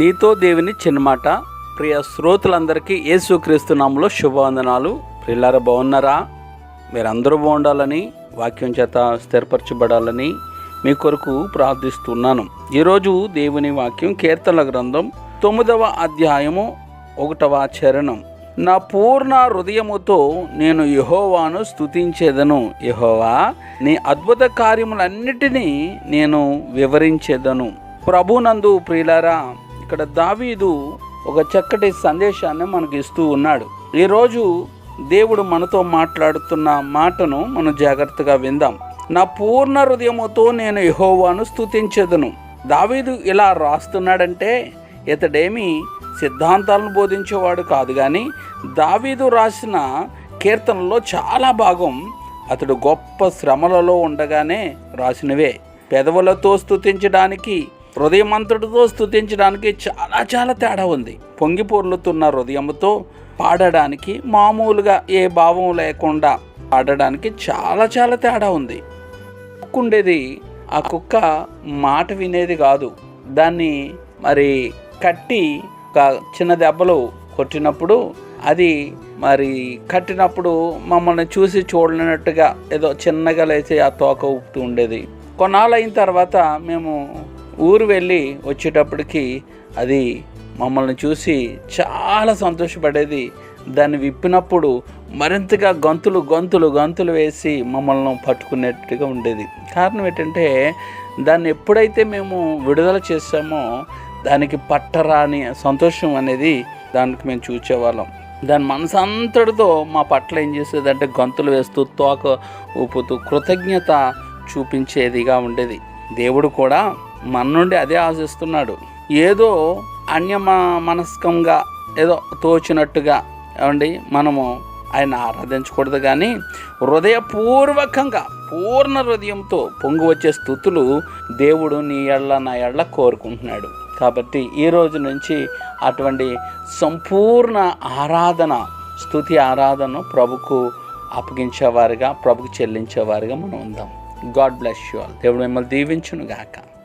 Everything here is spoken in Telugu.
నీతో దేవుని చిన్నమాట. ప్రియ శ్రోతలందరికీ యేసుక్రీస్తు నామంలో శుభవందనాలు. ప్రిల్లార బాగున్నారా? మీరందరూ బాగుండాలని వాక్యం చేత స్థిరపరచబడాలని మీ కొరకు ప్రార్థిస్తున్నాను. ఈరోజు దేవుని వాక్యం కీర్తన గ్రంథం తొమ్మిదవ అధ్యాయము ఒకటవ చరణం. నా పూర్ణ హృదయముతో నేను యహోవాను స్తుతించేదను. యహోవా నీ అద్భుత కార్యములన్నిటినీ నేను వివరించేదను. ప్రభునందు ప్రియులారా ఇక్కడ దావీదు ఒక చక్కటి సందేశాన్ని మనకి ఇస్తూ ఉన్నాడు. ఈరోజు దేవుడు మనతో మాట్లాడుతున్న మాటను మనం జాగ్రత్తగా విందాం. నా పూర్ణ హృదయముతో నేను యహోవాను స్థుతించదును దావీదు ఇలా రాస్తున్నాడంటే ఇతడేమి సిద్ధాంతాలను బోధించేవాడు కాదు కానీ దావీదు రాసిన కీర్తనలో చాలా భాగం అతడు గొప్ప శ్రమలలో ఉండగానే రాసినవే. పెదవులతో స్థుతించడానికి హృదయమంతటితో స్తుతించడానికి చాలా చాలా తేడా ఉంది. పొంగి పొర్లుతున్న హృదయంతో పాడడానికి మామూలుగా ఏ భావం లేకుండా పాడడానికి చాలా చాలా తేడా ఉంది. కుక్క ఉండేది ఆ కుక్క మాట వినేది కాదు. దాన్ని మరి కట్టి ఒక చిన్న దెబ్బలు కొట్టినప్పుడు అది మరి కట్టినప్పుడు మమ్మల్ని చూసి చూడలేనట్టుగా ఏదో చిన్నగా లేచి ఆ తోక ఊపుతూ ఉండేది. కొన్నాళ్ళు అయిన తర్వాత మేము ఊరు వెళ్ళి వచ్చేటప్పటికి అది మమ్మల్ని చూసి చాలా సంతోషపడేది. దాన్ని విప్పినప్పుడు మరింతగా గంతులు గంతులు గంతులు వేసి మమ్మల్ని పట్టుకునేట్టుగా ఉండేది. కారణం ఏంటంటే దాన్ని ఎప్పుడైతే మేము విడుదల చేసామో దానికి పట్టరాని సంతోషం అనేది దానికి మేము చూసేవాళ్ళం దాని మనసంతటితో మా పట్ల ఏం చేసేదంటే గంతులు వేస్తూ తోక ఊపుతూ కృతజ్ఞత చూపించేదిగా ఉండేది. దేవుడు కూడా మన నుండి అదే ఆశిస్తున్నాడు. ఏదో అన్య మనస్కంగా ఏదో తోచినట్టుగా ఏమండి మనము ఆయన ఆరాధించకూడదు కానీ హృదయపూర్వకంగా పూర్ణ హృదయంతో పొంగు వచ్చే స్థుతులు దేవుడు నీ ఎళ్ళ నా ఎళ్ళ కోరుకుంటున్నాడు. కాబట్టి ఈ రోజు నుంచి అటువంటి సంపూర్ణ ఆరాధన స్థుతి ఆరాధన ప్రభుకు అప్పగించేవారుగా ప్రభుకు చెల్లించేవారుగా మనం ఉందాం. God bless you all. దేవుడు మిమ్మల్ని దీవించును గాక